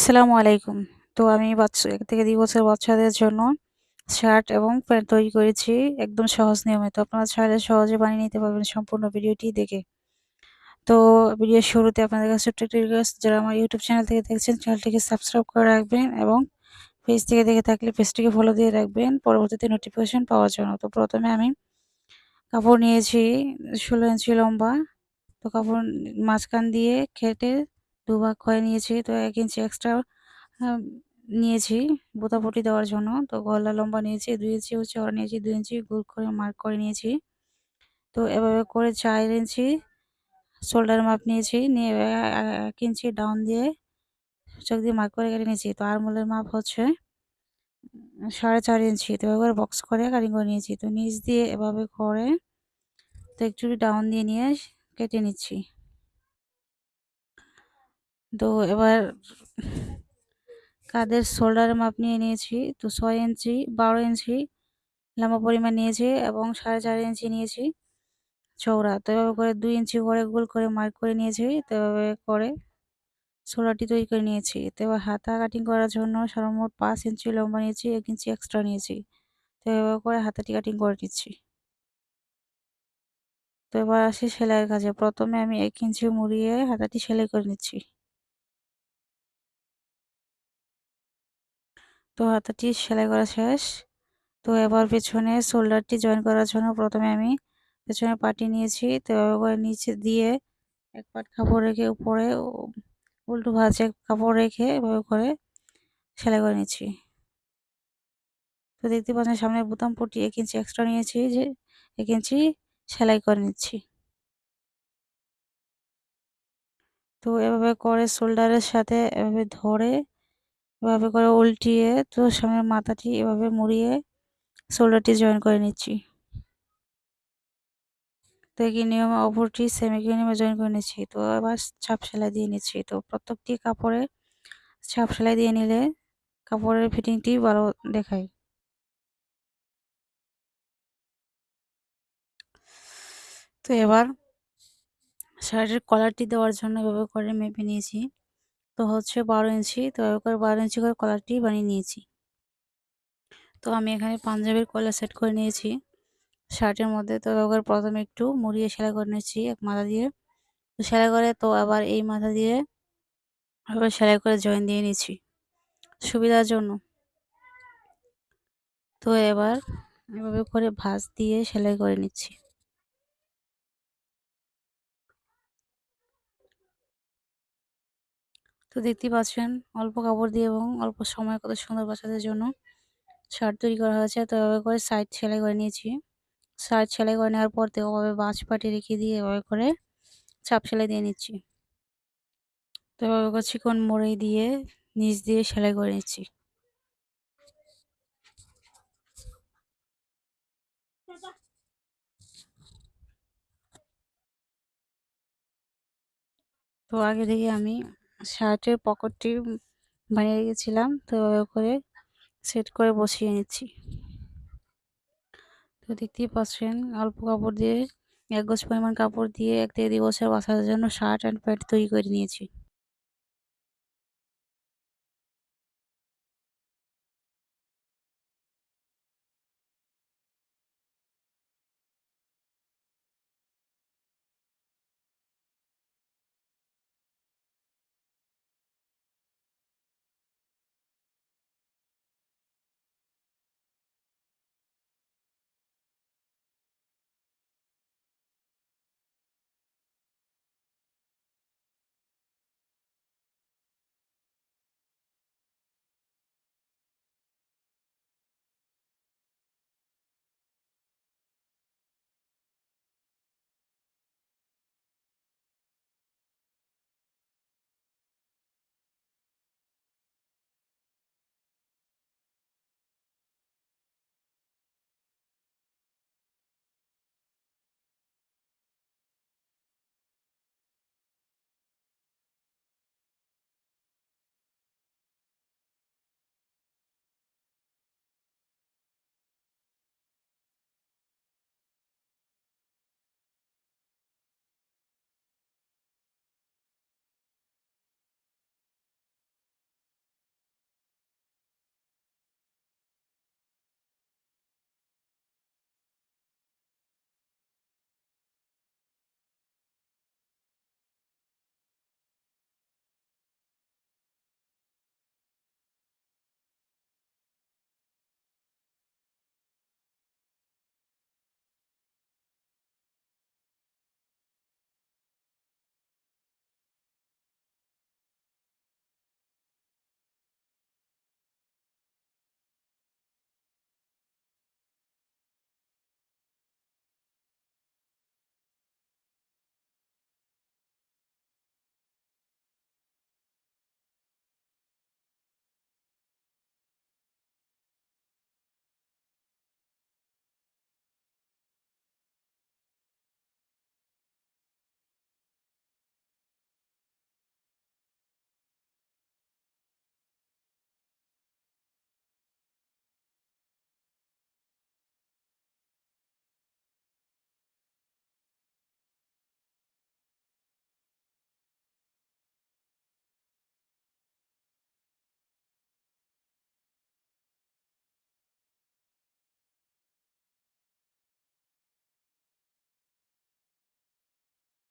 আসসালামু আলাইকুম। তো আমি বাচ্চা ১ থেকে দুই বছর বাচ্চাদের জন্য শার্ট এবং প্যান্ট তৈরি করেছি একদম সহজ নিয়মে। তো আপনারা চাইলে সহজে বানিয়ে নিতে পারবেন সম্পূর্ণ ভিডিওটি দেখে। তো ভিডিওর শুরুতে আপনাদের কাছে ছোট্ট একটি রিকোয়েস্ট যারা আমার ইউটিউব চ্যানেল থেকে দেখছেন চ্যানেলটিকে সাবস্ক্রাইব করে রাখবেন এবং পেজ থেকে দেখে থাকলে পেজটিকে ফলো দিয়ে রাখবেন পরবর্তীতে নোটিফিকেশন পাওয়ার জন্য। তো প্রথমে আমি কাপড় নিয়েছি ১৬ ইঞ্চি লম্বা। তো কাপড় মাঝখান দিয়ে কেটে দুভাগ করে নিয়েছি। তো এক ইঞ্চি এক্সট্রা নিয়েছি বোতাপটি দেওয়ার জন্য। তো গলা লম্বা নিয়েছি ২ ইঞ্চি চওড়া নিয়েছি ২ ইঞ্চি গোল করে মার্ক করে নিয়েছি। তো এভাবে করে চার ইঞ্চি শোল্ডার মাপ নিয়েছি। নিয়ে এক ইঞ্চি ডাউন দিয়ে চোখ দিয়ে মার্ক করে কেটে নিয়েছি। তো আরমোলের মাপ হচ্ছে ৪.৫ ইঞ্চি। তো এভাবে বক্স করে কাটিং করে নিয়েছি। তো নিচ দিয়ে এভাবে করে তো একটু ডাউন দিয়ে নিয়ে কেটে নিচ্ছি। তো এবার কাদের শোল্ডারের মাপ নিয়ে নিয়েছি। তো ছয় ইঞ্চি ১২ ইঞ্চি লম্বা পরিমাণ নিয়েছি এবং ৪.৫ ইঞ্চি নিয়েছি চওড়া। তো এভাবে করে ২ ইঞ্চি করে গোল করে মার্ক করে নিয়েছি। তো এভাবে করে শোল্ডারটি তৈরি করে নিয়েছি। তো এবার হাতা কাটিং করার জন্য সর্বমোট পাঁচ ইঞ্চি লম্বা নিয়েছি, এক ইঞ্চি এক্সট্রা নিয়েছি। তো এভাবে করে হাতাটি কাটিং করে নিচ্ছি। তো এবার আসি সেলাইয়ের কাজে। প্রথমে আমি এক ইঞ্চি মুড়িয়ে হাতাটি সেলাই করে নিচ্ছি। তো হাতাটি সেলাই করা শেষ। তো এবার পেছনে শোল্ডারটি জয়েন করার জন্য প্রথমে আমি পেছনে পাটি নিয়েছি। তো এভাবে করে নিচে দিয়ে এক পাট কাপড় রেখে উপরে উল্টো ভাঁজে কাপড় রেখে এভাবে করে সেলাই করে নিচ্ছি। তো দেখতে পাচ্ছেন সামনের বোতাম পট্টি ১ ইঞ্চি এক্সট্রা নিয়েছি যে এক ইঞ্চি সেলাই করে নিচ্ছি। তো এভাবে করে শোল্ডারের সাথে এভাবে ধরে এভাবে করে উল্টিয়ে তো সামনের মাথাটি এভাবে মুড়িয়ে শোল্ডারটি জয়েন করে নিচ্ছি। তো একই নিয়মে অপরটি সেম একই নিয়মে জয়েন করে নিচ্ছি। তো এবার ছাপ সেলাই দিয়ে নিচ্ছি। তো প্রত্যেকটি কাপড়ে ছাপ সেলাই দিয়ে নিলে কাপড়ের ফিটিংটি ভালো দেখায়। তো এবার শার্টের কলারটি দেওয়ার জন্য এভাবে করে মেপে নিয়েছি। তো হচ্ছে ১২ ইঞ্চি। তো করে ১২ ইঞ্চি করে কলারটি বানিয়ে নিয়েছি। তো আমি এখানে পাঞ্জাবির কলার সেট করে নিয়েছি শার্টের মধ্যে। তো এভাবে করে প্রথমে একটু মুড়িয়ে সেলাই করে নিয়েছি এক মাথা দিয়ে। তো সেলাই করে তো আবার এই মাথা দিয়ে এভাবে সেলাই করে জয়েন দিয়ে নিয়েছি সুবিধার জন্য। তো এবার এভাবে করে ভাঁজ দিয়ে সেলাই করে নিচ্ছি। তো দেখতেই পাচ্ছেন, অল্প কাপড় দিয়ে এবং অল্প সময় কত সুন্দর বাচ্চাদের জন্য শার্ট তৈরি করা হয়েছে। তো এভাবে করে সাইড সেলাই করে নিয়েছি। সাইড সেলাই করে নেওয়ার পর তো ওভাবে বাঁশ পাটি রেখে দিয়ে এভাবে করে চাপ সেলাই দিয়ে নিচ্ছি। তো এভাবে করে চিকন মোড়ে দিয়ে নিচ দিয়ে সেলাই করে নিচ্ছি। তো আগে থেকে আমি শার্টের পকেটটি বানিয়ে রেখেছিলাম। তো করে সেট করে বসিয়ে নিচ্ছি। তো দেখতেই পাচ্ছেন, অল্প কাপড় দিয়ে, এক গোছ পরিমাণ কাপড় দিয়ে, এক থেকে দুই বছর বাসার জন্য শার্ট অ্যান্ড প্যান্ট তৈরি করে নিয়েছি।